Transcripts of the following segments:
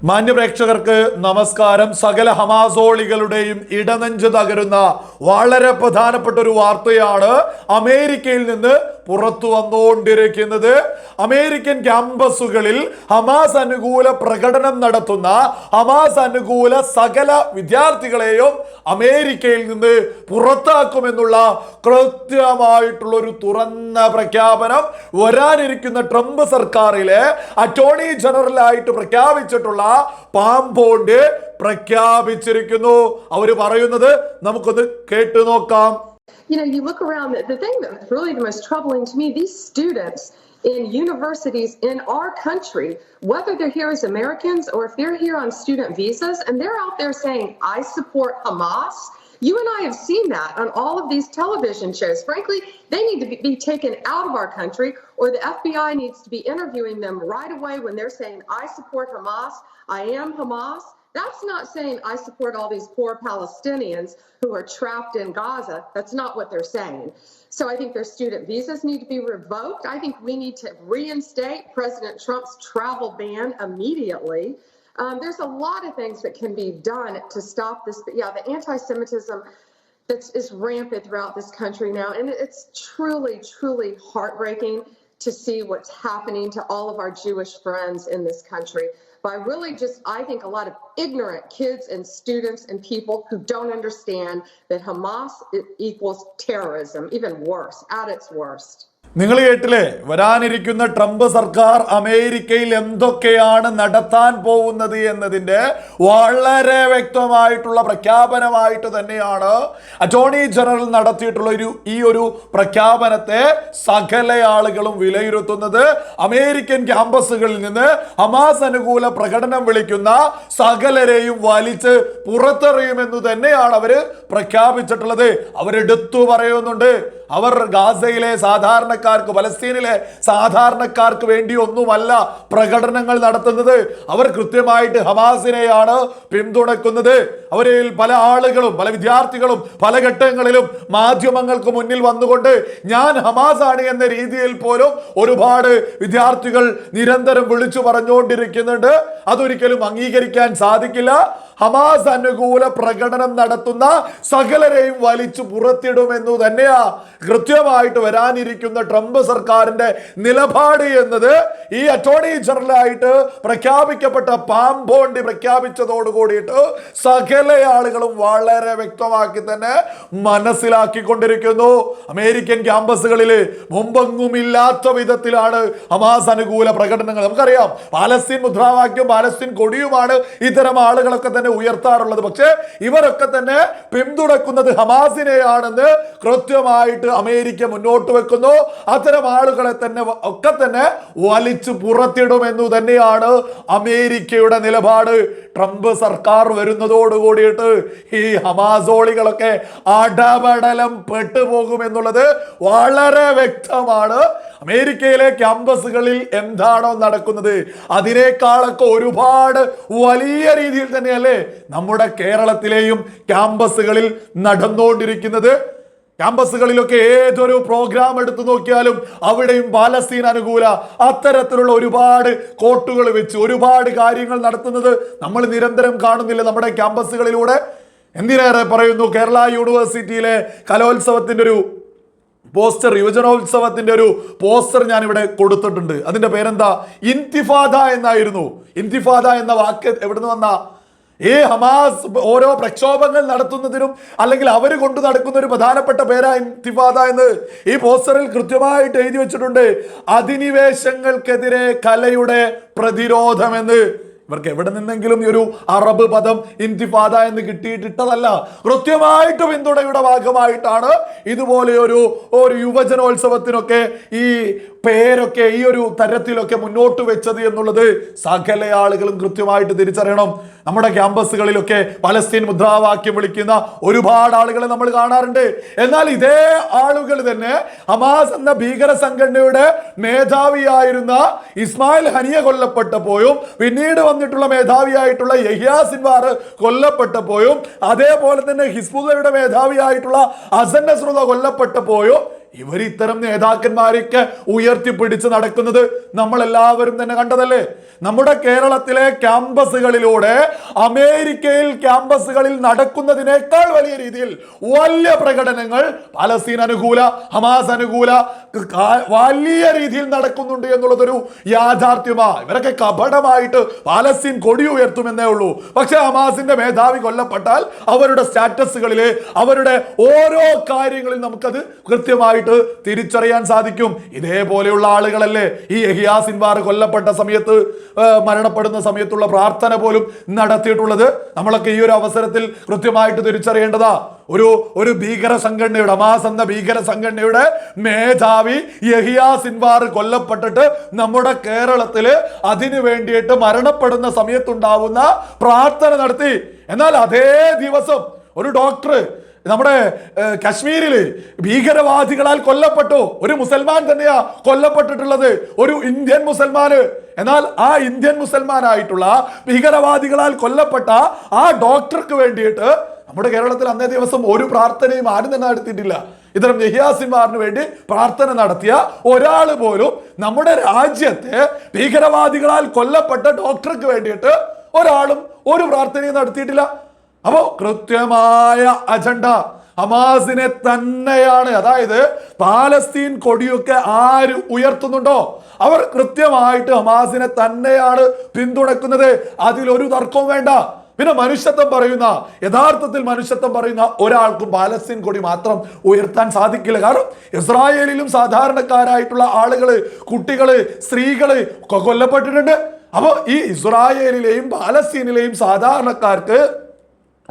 മാന്യപ്രേക്ഷകർക്ക് നമസ്കാരം. സകല ഹമാസോളികളുടെയും ഇടനെഞ്ച് തകരുന്ന വളരെ പ്രധാനപ്പെട്ട ഒരു വാർത്തയാണ് അമേരിക്കയിൽ നിന്ന് പുറത്തു വന്നുകൊണ്ടിരിക്കുന്നത്. അമേരിക്കൻ ക്യാമ്പസുകളിൽ ഹമാസ് അനുകൂല പ്രകടനം നടത്തുന്ന ഹമാസ് അനുകൂല സകല വിദ്യാർത്ഥികളെയും അമേരിക്കയിൽ നിന്ന് പുറത്താക്കുമെന്നുള്ള കൃത്യമായിട്ടുള്ള ഒരു തുറന്ന പ്രഖ്യാപനം വരാനിരിക്കുന്ന ട്രംപ് സർക്കാരിലെ അറ്റോർണി ജനറലായിട്ട് പ്രഖ്യാപിച്ചിട്ടുള്ള പാമ്പോണ്ട് പ്രഖ്യാപിച്ചിരിക്കുന്നു അവർ പറയുന്നത് നമുക്കൊന്ന് കേട്ടു നോക്കാം you know, you look around, the, thing that's really the most troubling to me, these students in universities in our country, whether they're here as Americans or if they're here on student visas, and they're out there saying, I support Hamas. You and I have seen that on all of these television shows. Frankly, they need to be, taken out of our country, or the FBI needs to be interviewing them right away when they're saying, I support Hamas, I am Hamas. That's not saying I support all these poor Palestinians who are trapped in Gaza. That's not what they're saying. So I think their student visas need to be revoked. I think we need to reinstate President Trump's travel ban immediately. Um, there's a lot of things that can be done to stop this. But yeah, the anti-Semitism that's rampant throughout this country now, and it's truly, truly heartbreaking to see what's happening to all of our Jewish friends in this country by really just, I think, a lot of ignorant kids and students and people who don't understand that Hamas equals terrorism, even worse, at its worst. നിങ്ങൾ കേട്ടില്ലേ? വരാനിരിക്കുന്ന Trump സർക്കാർ അമേരിക്കയിൽ എന്തൊക്കെയാണ് നടത്താൻ പോകുന്നത് എന്നതിന്റെ വളരെ വ്യക്തമായിട്ടുള്ള പ്രഖ്യാപനമായിട്ട് തന്നെയാണ് അറ്റോർണി ജനറൽ നടത്തിയിട്ടുള്ള ഒരു ഈ ഒരു പ്രഖ്യാപനത്തെ സകല ആളുകളും വിലയിരുത്തുന്നത്. അമേരിക്കൻ ക്യാമ്പസുകളിൽ നിന്ന് ഹമാസ് അനുകൂല പ്രകടനം വിളിക്കുന്ന സകലരെയും വലിച്ച് പുറത്തെറിയുമെന്ന് തന്നെയാണ് അവർ പ്രഖ്യാപിച്ചിട്ടുള്ളത്. അവരെടുത്തു പറയുന്നുണ്ട്. അവർ ഗാസയിലെ സാധാരണക്കാർക്ക് പലസ്തീനിലെ സാധാരണക്കാർക്ക് വേണ്ടി ഒന്നുമല്ല പ്രകടനങ്ങൾ നടത്തുന്നത്. അവർ കൃത്യമായിട്ട് ഹമാസിനെയാണ് പിന്തുണക്കുന്നത്. അവരിൽ പല ആളുകളും പല വിദ്യാർത്ഥികളും പല ഘട്ടങ്ങളിലും മാധ്യമങ്ങൾക്ക് മുന്നിൽ വന്നുകൊണ്ട് ഞാൻ ഹമാസാണ് എന്ന രീതിയിൽ പോലും ഒരുപാട് വിദ്യാർത്ഥികൾ നിരന്തരം വിളിച്ചു പറഞ്ഞുകൊണ്ടിരിക്കുന്നുണ്ട്. അതൊരിക്കലും അംഗീകരിക്കാൻ സാധിക്കില്ല. ഹമാസ് അനുകൂല പ്രകടനം നടത്തുന്ന സകലരെയും വലിച്ചു പുറത്തിടുമെന്നു തന്നെയാ കൃത്യമായിട്ട് വരാനിരിക്കുന്ന ട്രംപ് സർക്കാരിന്റെ നിലപാട് എന്നത് ഈ അറ്റോർണി ജനറലായിട്ട് പ്രഖ്യാപിക്കപ്പെട്ട പാമ്പോണ്ടി പ്രഖ്യാപിച്ചതോട് കൂടിയിട്ട് സകല ആളുകളും വളരെ വ്യക്തമാക്കി തന്നെ മനസ്സിലാക്കിക്കൊണ്ടിരിക്കുന്നു. അമേരിക്കൻ ക്യാമ്പസുകളിൽ മുമ്പെങ്ങുമില്ലാത്ത വിധത്തിലാണ് ഹമാസ് അനുകൂല പ്രകടനങ്ങൾ. നമുക്കറിയാം പാലസ്തീൻ മുദ്രാവാക്യം പാലസ്തീൻ കൊടിയുമാണ് ഇത്തരം ആളുകളൊക്കെ തന്നെ ഉയർത്താറുള്ളത്. പക്ഷേ ഇവരൊക്കെ തന്നെ പിന്തുണക്കുന്നത് ഹമാസിനെയാണെന്ന് കൃത്യമായിട്ട് അമേരിക്ക മുന്നോട്ട് വെക്കുന്നു. അത്തരം ആളുകളെ തന്നെ ഒക്കെ തന്നെ വലിച്ചു പുറത്തിടുമെന്നു തന്നെയാണ് അമേരിക്കയുടെ നിലപാട്. ട്രംപ് സർക്കാർ വരുന്നതോട് കൂടിയിട്ട് ഈ ഹമാസോളികളൊക്കെ അടപടലം പെട്ടുപോകുമെന്നുള്ളത് വളരെ വ്യക്തമാണ്. അമേരിക്കയിലെ ക്യാമ്പസുകളിൽ എന്താണോ നടക്കുന്നത്? അതിനേക്കാളൊക്കെ ഒരുപാട് വലിയ രീതിയിൽ തന്നെയല്ലേ നമ്മുടെ കേരളത്തിലെയും ക്യാമ്പസുകളിൽ നടന്നുകൊണ്ടിരിക്കുന്നത്? ക്യാമ്പസുകളിലൊക്കെ ഏതൊരു പ്രോഗ്രാം എടുത്തു നോക്കിയാലും അവിടെയും പാലസ്തീൻ അനുകൂല. അത്തരത്തിലുള്ള ഒരുപാട് കോട്ടുകൾ വെച്ച് ഒരുപാട് കാര്യങ്ങൾ നടത്തുന്നത് നമ്മൾ നിരന്തരം കാണുന്നില്ല നമ്മുടെ ക്യാമ്പസുകളിലൂടെ. എന്തിനേറെ പറയുന്നു? കേരള യൂണിവേഴ്സിറ്റിയിലെ കലോത്സവത്തിന്റെ ഒരു പോസ്റ്റർ യുവജനോത്സവത്തിന്റെ ഒരു പോസ്റ്റർ ഞാൻ ഇവിടെ കൊടുത്തിട്ടുണ്ട്. അതിന്റെ പേരെന്താ? ഇൻതിഫാദ എന്നായിരുന്നു. ഇൻതിഫാദ എന്ന വാക്ക് എവിടുന്ന് വന്ന? ഈ ഹമാസ് ഓരോ പ്രക്ഷോഭങ്ങൾ നടത്തുന്നതിനും അല്ലെങ്കിൽ അവർ കൊണ്ടു നടക്കുന്ന ഒരു പ്രധാനപ്പെട്ട പേരാ ഇൻതിഫാദ എന്ന് ഈ പോസ്റ്ററിൽ കൃത്യമായിട്ട് എഴുതി വെച്ചിട്ടുണ്ട്. അധിനിവേശങ്ങൾക്കെതിരെ കലയുടെ പ്രതിരോധമെന്ന് ഇവർക്ക് എവിടെ നിന്നെങ്കിലും ഈ ഒരു അറബ് പദം ഇന്തിഫാദ എന്ന് കിട്ടിയിട്ടിട്ടതല്ല. കൃത്യമായിട്ട് പിന്തുണയുടെ ഭാഗമായിട്ടാണ് ഇതുപോലെ ഒരു ഒരു യുവജനോത്സവത്തിനൊക്കെ ഈ പേരൊക്കെ ഈ ഒരു തരത്തിലൊക്കെ മുന്നോട്ട് വെച്ചത് എന്നുള്ളത് സകല ആളുകളും കൃത്യമായിട്ട് തിരിച്ചറിയണം. നമ്മുടെ ക്യാമ്പസുകളിലൊക്കെ പലസ്തീൻ മുദ്രാവാക്യം വിളിക്കുന്ന ഒരുപാട് ആളുകളെ നമ്മൾ കാണാറുണ്ട്. എന്നാൽ ഇതേ ആളുകൾ തന്നെ ഹമാസ് എന്ന ഭീകര സംഘടനയുടെ മേധാവിയായിരുന്ന ഇസ്മായിൽ ഹനിയ കൊല്ലപ്പെട്ടപ്പോഴും പിന്നീട് വന്നിട്ടുള്ള മേധാവിയായിട്ടുള്ള യഹ്യാ സിൻവാർ കൊല്ലപ്പെട്ടപ്പോഴും അതേപോലെ തന്നെ ഹിസ്ബുദയുടെ മേധാവിയായിട്ടുള്ള അസൻ നസ്രുള്ള കൊല്ലപ്പെട്ടപ്പോഴും ഇവർ ഇത്തരം നേതാക്കന്മാരെയൊക്കെ ഉയർത്തിപ്പിടിച്ച് നടക്കുന്നത് നമ്മൾ എല്ലാവരും തന്നെ കണ്ടതല്ലേ? നമ്മുടെ കേരളത്തിലെ ക്യാമ്പസുകളിലൂടെ അമേരിക്കയിൽ ക്യാമ്പസുകളിൽ നടക്കുന്നതിനേക്കാൾ വലിയ രീതിയിൽ വലിയ പ്രകടനങ്ങൾ പലസ്തീൻ അനുകൂല ഹമാസ് അനുകൂല വലിയ രീതിയിൽ നടക്കുന്നുണ്ട് എന്നുള്ളതൊരു യാഥാർത്ഥ്യമാ. ഇവരൊക്കെ കപടമായിട്ട് പാലസ്തീൻ കൊടി ഉയർത്തുമെന്നേ ഉള്ളൂ. പക്ഷെ ഹമാസിന്റെ മേധാവി കൊല്ലപ്പെട്ടാൽ അവരുടെ സ്റ്റാറ്റസുകളിലെ അവരുടെ ഓരോ കാര്യങ്ങളിൽ നമുക്കത് കൃത്യമായിട്ട് തിരിച്ചറിയാൻ സാധിക്കും. ഇതേപോലെയുള്ള ആളുകളല്ലേ ഈ എഹിയാസിൻവാർ കൊല്ലപ്പെട്ട സമയത്ത് മരണപ്പെടുന്ന സമയത്തുള്ള പ്രാർത്ഥന പോലും നടത്തിയിട്ടുള്ളത്. നമ്മളൊക്കെ ഈ ഒരു അവസരത്തിൽ കൃത്യമായിട്ട് തിരിച്ചറിയേണ്ടതാ. ഒരു ഒരു ഭീകര സംഘടനയുടെ അമാസ് എന്ന ഭീകര സംഘടനയുടെ മേധാവി യഹിയാ സിൻവാർ കൊല്ലപ്പെട്ടിട്ട് നമ്മുടെ കേരളത്തിൽ അതിനു വേണ്ടിയിട്ട് മരണപ്പെടുന്ന സമയത്തുണ്ടാവുന്ന പ്രാർത്ഥന നടത്തി. എന്നാൽ അതേ ദിവസം ഒരു ഡോക്ടർ നമ്മുടെ കശ്മീരിൽ ഭീകരവാദികളാൽ കൊല്ലപ്പെട്ടു. ഒരു മുസൽമാൻ തന്നെയാ കൊല്ലപ്പെട്ടിട്ടുള്ളത്. ഒരു ഇന്ത്യൻ മുസൽമാന്. എന്നാൽ ആ ഇന്ത്യൻ മുസൽമാനായിട്ടുള്ള ഭീകരവാദികളാൽ കൊല്ലപ്പെട്ട ആ ഡോക്ടർക്ക് വേണ്ടിയിട്ട് നമ്മുടെ കേരളത്തിൽ അന്നേ ദിവസം ഒരു പ്രാർത്ഥനയും ആരും തന്നെ നടത്തിയിട്ടില്ല. ഇത്തരം ജഹിയാസിമാറിന് വേണ്ടി പ്രാർത്ഥന നടത്തിയ ഒരാൾ പോലും നമ്മുടെ രാജ്യത്തെ ഭീകരവാദികളാൽ കൊല്ലപ്പെട്ട ഡോക്ടർക്ക് വേണ്ടിയിട്ട് ഒരാളും ഒരു പ്രാർത്ഥനയും നടത്തിയിട്ടില്ല. അപ്പോ കൃത്യമായ അജണ്ട ഹമാസിനെ തന്നെയാണ്. അതായത് പാലസ്തീൻ കൊടിയൊക്കെ ആര് ഉയർത്തുന്നുണ്ടോ? അവർ കൃത്യമായിട്ട് ഹമാസിനെ തന്നെയാണ് പിന്തുണക്കുന്നത്. അതിൽ ഒരു തർക്കവും വേണ്ട. പിന്നെ മനുഷ്യത്വം പറയുന്ന യഥാർത്ഥത്തിൽ മനുഷ്യത്വം പറയുന്ന ഒരാൾക്കും പാലസ്തീൻ കൊടി മാത്രം ഉയർത്താൻ സാധിക്കില്ല. കാരണം ഇസ്രായേലിലും സാധാരണക്കാരായിട്ടുള്ള ആളുകൾ കുട്ടികൾ സ്ത്രീകൾ കൊല്ലപ്പെട്ടിട്ടുണ്ട്. അപ്പോൾ ഈ ഇസ്രായേലിലെയും പാലസ്തീനിലെയും സാധാരണക്കാർക്ക്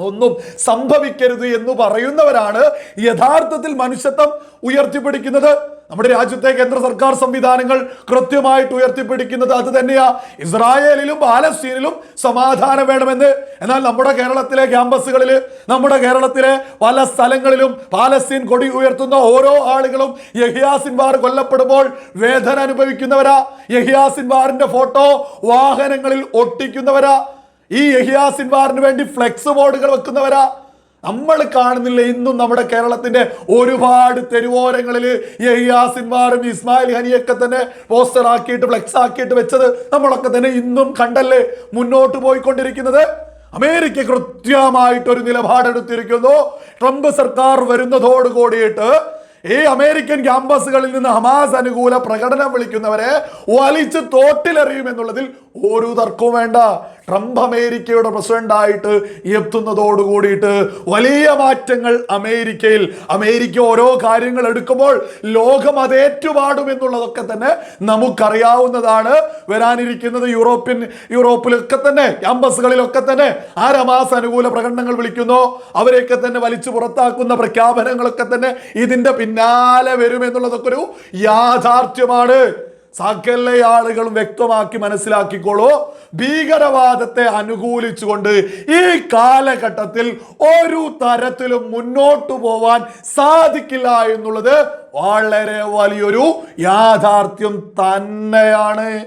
ഒന്നും സംഭവിക്കരുത് എന്ന് പറയുന്നവരാണ് യഥാർത്ഥത്തിൽ മനുഷ്യത്വം ഉയർത്തിപ്പിടിക്കുന്നത്. നമ്മുടെ രാജ്യത്തെ കേന്ദ്ര സർക്കാർ സംവിധാനങ്ങൾ കൃത്യമായിട്ട് ഉയർത്തിപ്പിടിക്കുന്നത് അത് തന്നെയാ. ഇസ്രായേലിലും പാലസ്തീനിലും സമാധാനം വേണമെന്ന്. എന്നാൽ നമ്മുടെ കേരളത്തിലെ ക്യാമ്പസുകളിൽ നമ്മുടെ കേരളത്തിലെ പല സ്ഥലങ്ങളിലും പാലസ്തീൻ കൊടി ഉയർത്തുന്ന ഓരോ ആളുകളും യഹിയാസിൻവാർ കൊല്ലപ്പെടുമ്പോൾ വേദന അനുഭവിക്കുന്നവരാ. യഹിയാസിൻവാറിന്റെ ഫോട്ടോ വാഹനങ്ങളിൽ ഒട്ടിക്കുന്നവരാ. ഈ യഹിയാസിൻവാറിന് വേണ്ടി ഫ്ലെക്സ് ബോർഡുകൾ വെക്കുന്നവരാ. നമ്മൾ കാണുന്നില്ല ഇന്നും നമ്മുടെ കേരളത്തിന്റെ ഒരുപാട് തെരുവോരങ്ങളിൽ യഹിയാസിൻവാറും ഇസ്മായിൽ ഹനിയൊക്കെ തന്നെ പോസ്റ്റർ ആക്കിയിട്ട് ഫ്ലെക്സ് ആക്കിയിട്ട് വെച്ചത് നമ്മളൊക്കെ തന്നെ ഇന്നും കണ്ടല്ലേ മുന്നോട്ട് പോയിക്കൊണ്ടിരിക്കുന്നത്. അമേരിക്ക കൃത്യമായിട്ട് ഒരു നിലപാടെടുത്തിരിക്കുന്നു. ട്രംപ് സർക്കാർ വരുന്നതോട് കൂടിയിട്ട് ഈ അമേരിക്കൻ ക്യാമ്പസുകളിൽ നിന്ന് ഹമാസ് അനുകൂല പ്രകടനം വിളിക്കുന്നവരെ വലിച്ചു തോട്ടിലെറിയുമെന്നുള്ളതിൽ ഒരു തർക്കവും വേണ്ട. ട്രംപ് അമേരിക്കയുടെ പ്രസിഡന്റായിട്ട് എത്തുന്നതോട് കൂടിയിട്ട് വലിയ മാറ്റങ്ങൾ അമേരിക്കയിൽ അമേരിക്ക ഓരോ കാര്യങ്ങൾ എടുക്കുമ്പോൾ ലോകം അതേറ്റുപാടും എന്നുള്ളതൊക്കെ തന്നെ നമുക്കറിയാവുന്നതാണ്. വരാനിരിക്കുന്നത് യൂറോപ്യൻ യൂറോപ്പിലൊക്കെ തന്നെ ക്യാമ്പസുകളിലൊക്കെ തന്നെ ആ രമാസ അനുകൂല പ്രകടനങ്ങൾ വിളിക്കുന്നു. അവരെയൊക്കെ തന്നെ വലിച്ചു പുറത്താക്കുന്ന പ്രഖ്യാപനങ്ങളൊക്കെ തന്നെ ഇതിന്റെ പിന്നാലെ വരുമെന്നുള്ളതൊക്കെ ഒരു യാഥാർത്ഥ്യമാണ്. സകല ആളുകളും വ്യക്തമാക്കി മനസ്സിലാക്കിക്കോളൂ. ഭീകരവാദത്തെ അനുകൂലിച്ചുകൊണ്ട് ഈ കാലഘട്ടത്തിൽ ഒരു തരത്തിലും മുന്നോട്ടു പോവാൻ സാധിക്കില്ല എന്നുള്ളത് വളരെ വലിയൊരു യാഥാർത്ഥ്യം തന്നെയാണ്.